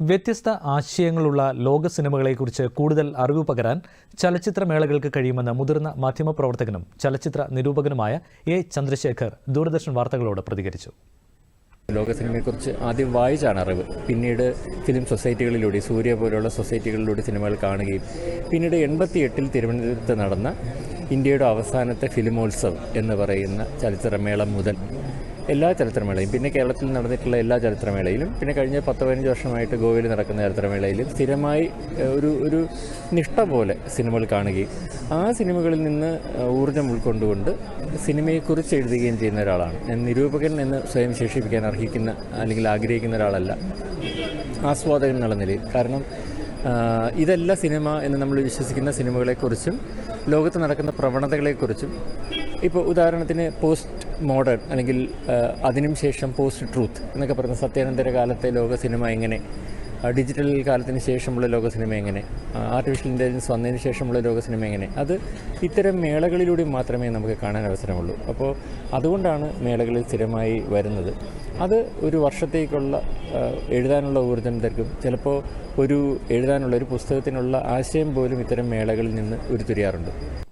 വ്യത്യസ്ത ആശയങ്ങളുള്ള ലോക സിനിമകളെക്കുറിച്ച് കൂടുതൽ അറിവ് പകരാൻ ചലച്ചിത്രമേളകൾക്ക് കഴിയുമെന്ന് മുതിർന്ന മാധ്യമപ്രവർത്തകനും ചലച്ചിത്ര നിരൂപകനുമായ എ ചന്ദ്രശേഖർ ദൂരദർശൻ വാർത്തകളോട് പ്രതികരിച്ചു. ലോക സിനിമയെക്കുറിച്ച് ആദ്യം വായിച്ചാണ് അറിവ്. പിന്നീട് ഫിലിം സൊസൈറ്റികളിലൂടെ സൂര്യ പോലുള്ള സൊസൈറ്റികളിലൂടെ സിനിമകൾ കാണുകയും പിന്നീട് എൺപത്തി എട്ടിൽ തിരുവനന്തപുരത്ത് നടന്ന ഇന്ത്യയുടെ അവസാനത്തെ ഫിലിമോത്സവ് എന്ന് പറയുന്ന ചലച്ചിത്രമേള മുതൽ എല്ലാ ചലച്ചിത്രമേളയും പിന്നെ കേരളത്തിൽ നടന്നിട്ടുള്ള എല്ലാ ചലച്ചിത്രമേളയിലും പിന്നെ കഴിഞ്ഞ പത്ത് പതിനഞ്ച് വർഷമായിട്ട് ഗോവയിൽ നടക്കുന്ന ചലച്ചിത്രമേളയിലും സ്ഥിരമായി ഒരു ഒരു നിഷ്ഠ പോലെ സിനിമകൾ കാണുകയും ആ സിനിമകളിൽ നിന്ന് ഊർജം ഊർജം ഉൾക്കൊണ്ടുകൊണ്ട് സിനിമയെക്കുറിച്ച് എഴുതുകയും ചെയ്യുന്ന ഒരാളാണ്. ഞാൻ നിരൂപകൻ എന്ന് സ്വയം വിശേഷിപ്പിക്കാൻ അർഹിക്കുന്ന അല്ലെങ്കിൽ ആഗ്രഹിക്കുന്ന ഒരാളല്ല. ആസ്വാദകൻ എന്നുള്ള നിലയിൽ. കാരണം ഇതല്ല സിനിമ എന്ന് നമ്മൾ വിശ്വസിക്കുന്ന സിനിമകളെക്കുറിച്ചും ലോകത്ത് നടക്കുന്ന പ്രവണതകളെക്കുറിച്ചും. ഇപ്പോൾ ഉദാഹരണത്തിന് പോസ്റ്റ് മോഡേൺ അല്ലെങ്കിൽ അതിനും ശേഷം പോസ്റ്റ് ട്രൂത്ത് എന്നൊക്കെ പറയുന്ന സത്യാനന്തര കാലത്തെ ലോക സിനിമ എങ്ങനെ? ഡിജിറ്റൽ കാലത്തിന് ശേഷമുള്ള ലോക സിനിമ എങ്ങനെ? ആർട്ടിഫിഷ്യൽ ഇന്റലിജൻസ് വന്നതിന് ശേഷമുള്ള ലോക സിനിമ എങ്ങനെ? അത് ഇത്തരം മേളകളിലൂടെ മാത്രമേ നമുക്ക് കാണാൻ അവസരമുള്ളൂ. അപ്പോൾ അതുകൊണ്ടാണ് മേളകളിൽ സ്ഥിരമായി വരുന്നത്. അത് ഒരു വർഷത്തേക്കുള്ള എഴുതാനുള്ള ഊർജം തരും ചിലപ്പോൾ ഒരു എഴുതാനുള്ള ഒരു പുസ്തകത്തിനുള്ള ആശയം പോലും ഇത്തരം മേളകളിൽ നിന്ന് ഉരുത്തിരിയാറുണ്ട്.